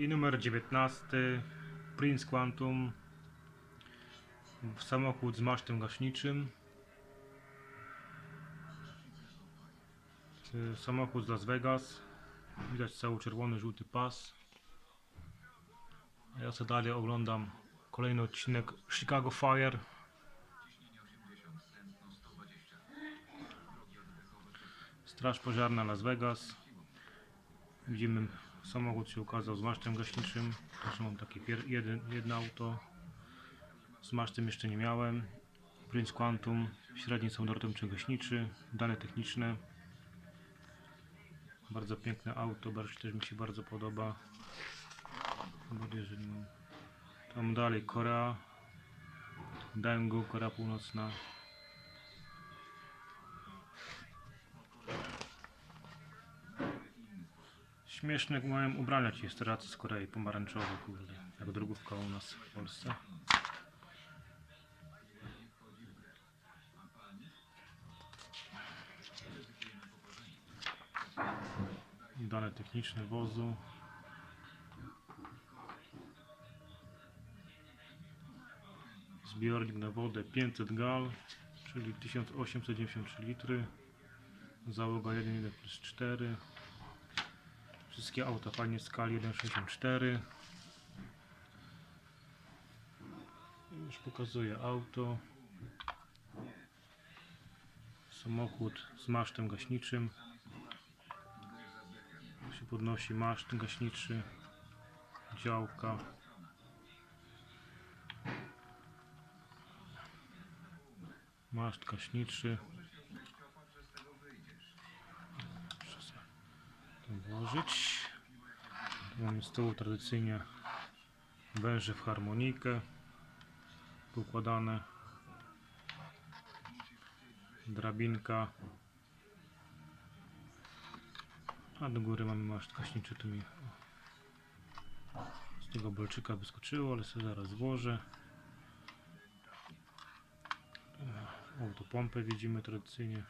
I numer 19 Prince Quantum. Samochód z masztem gaśniczym. Samochód z Las Vegas. Widać cały czerwony, żółty pas. Ja sobie dalej oglądam kolejny odcinek Chicago Fire. Straż pożarna Las Vegas. Widzimy, samochód się ukazał z masztem gaśniczym. Też mam takie jeden, jedno auto. Z masztem jeszcze nie miałem. Prince Quantum, średni samolotowczy gaśniczy, dane techniczne. Bardzo piękne auto, też mi się bardzo podoba. Tam dalej Korea, Daegu, Korea Północna. Śmieszne jak mają ubrania ci stracy z Korei pomarańczowe, kurde. Jak drugówka u nas w Polsce. Dane techniczne wozu. Zbiornik na wodę 500 gal, czyli 1893 litry. Załoga 1 plus 4. Wszystkie auta fajnie w skali 1.64 Już pokazuję auto. Samochód z masztem gaśniczym. Się podnosi maszt gaśniczy. Działka. Maszt gaśniczy Tu Mamy z tyłu tradycyjnie węże w harmonikę układane. Drabinka. A do góry mamy maszt gaśniczy. Tu mi z tego bolczyka wyskoczyło, ale sobie zaraz włożę. Autopompę widzimy tradycyjnie.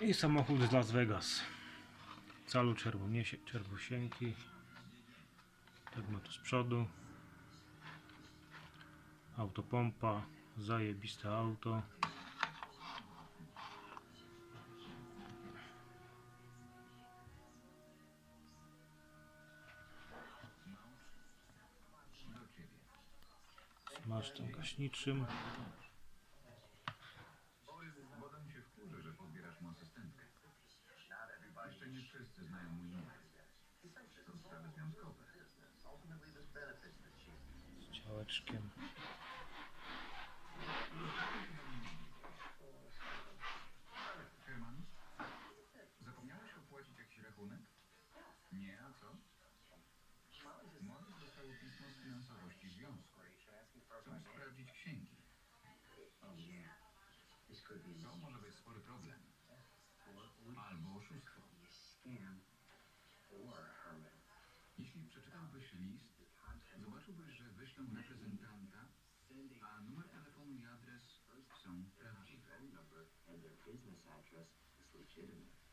I samochód z Las Vegas. Calu czerwosienki. Tak ma tu z przodu. Autopompa. Zajebiste auto. Z masztem gaśniczym. Wszyscy znają mój numer. To sprawy związkowe. Z ciałeczkiem. Herman? Zapomniałeś opłacić jakiś rachunek? Nie, a co? Morris dostało pismo z finansowości związku. Chcą sprawdzić księgi. To może być Jeśli przeczytałbyś list, zobaczyłbyś, że wyślą reprezentanta, a numer telefonu i adres są prawdziwe. and their business address is legitimate.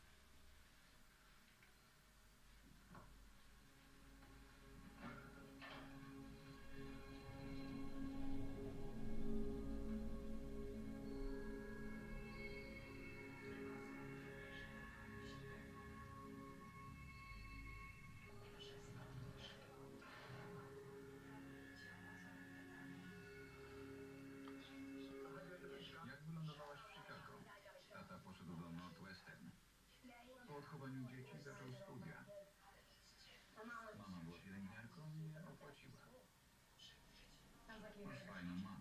Odchowaniu dzieci zaczął studia. Mama była pielęgniarką i opłaciła. Masz fajną mamę.